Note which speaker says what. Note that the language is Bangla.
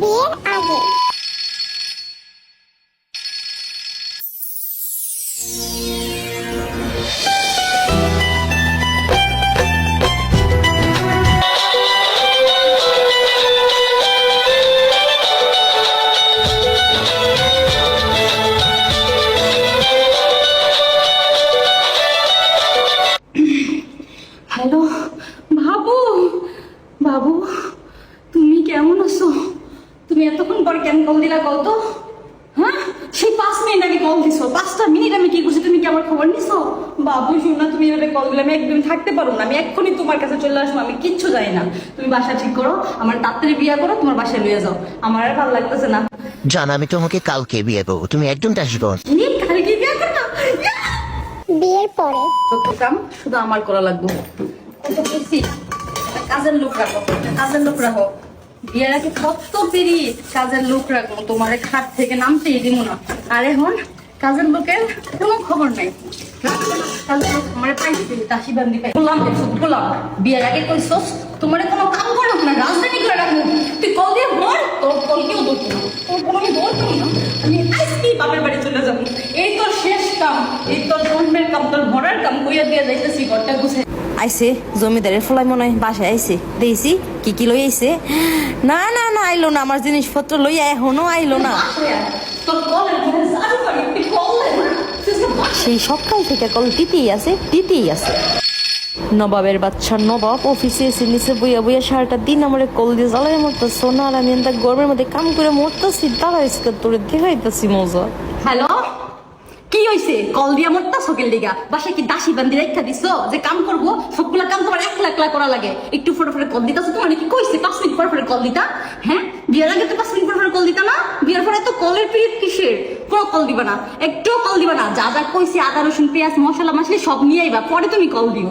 Speaker 1: বিয়ের আগে।
Speaker 2: হ্যালো বাবু। তুমি এতক্ষণ পর কেন কল দিলা কল তো? হ্যাঁ? সেই পাঁচ মিনিট আগে কল দিছো। পাঁচটা মিনিট আমি কি করছি তুমি কি আমার খবর নিছো? বাবু শোনা তুমি এভাবে কল দিলে আমি একদম থাকতে পারব না। আমি এক্ষুনি তোমার কাছে চলে আসব আমি কিচ্ছু জানি না। তুমি বাসা ঠিক করো আমার তাড়াতাড়ি বিয়ে করো তোমার বাসায় লইয়ে যাও। আমার আর ভালো লাগতেছে না।
Speaker 3: জান আমি তোমাকে কালকে বিয়ে করব। তুমি একদম আসব
Speaker 2: কি কালকে বিয়ে করো
Speaker 1: বিয়ের পরে।
Speaker 2: কাম শুধু আমার করা লাগবে। কাজের লোক রাখো কাজের লোক রাখো। বিয়ের আগে কত পেরি কাজের লোক রাখব তোমার খাট থেকে নামতেই দিব না। আর এখন কাজের লোকের কোনো খবর নাই। না, রাজধানী করে রাখব। তুই কল দিয়ে মর তোর কল কেউ তোর কোনো আমি ধরতো না আমি চলে যাব। এই তোর শেষ কাম এই তোর জন্মের কাম কাম কইয়া দিয়ে যাইতেছি ঘরটা গুছে
Speaker 4: আইছে জমিদারের ফলাই মনে হয় বাসায় আইছে। দেখছি কি কি লই আইছে? না না না আইলো না আমার জিনিসপত্র লইয়া এখনও আইলো না।
Speaker 2: না
Speaker 4: সেই সকাল থেকে কল দিতেই আছে দিতেই আছে। নবাবের বাচ্চা নবাব অফিসে এসে নিচে বইয়া বইয়া সারাটা দিন আমার কল দিয়ে জ্বালাই মরতো সোনা আর আমি গরমের মধ্যে কাম করে মরতেছি দাঁড়াইছি তোরে দেখাইতেছি মজা।
Speaker 2: হ্যালো? কি হইছে? কল দিয়া মরতা সকেল দিগা। বাসায় কি দাসী বান্দি রেখা দিছো? যে কাম করব, সবগুলা কাম তোমার একলা একলা করা লাগে। একটু ফটো ফটো কল দিতা তোমার? কি কইছে পাঁচ মিনিট পর পরে কল দিতা? হ্যাঁ? বিয়ের আগে তো পাঁচ মিনিট পর পরে কল দিতা না? বিয়ের পরে তো কলের পিরিয়ড কিসের? পুরো কল দিবা না। একটু কল দিবা না। যা যা কইছে, আদা রসুন, পেঁয়াজ, মশলা, মাসলি সব নিয়ে আইবা। পরে তুমি কল দিও।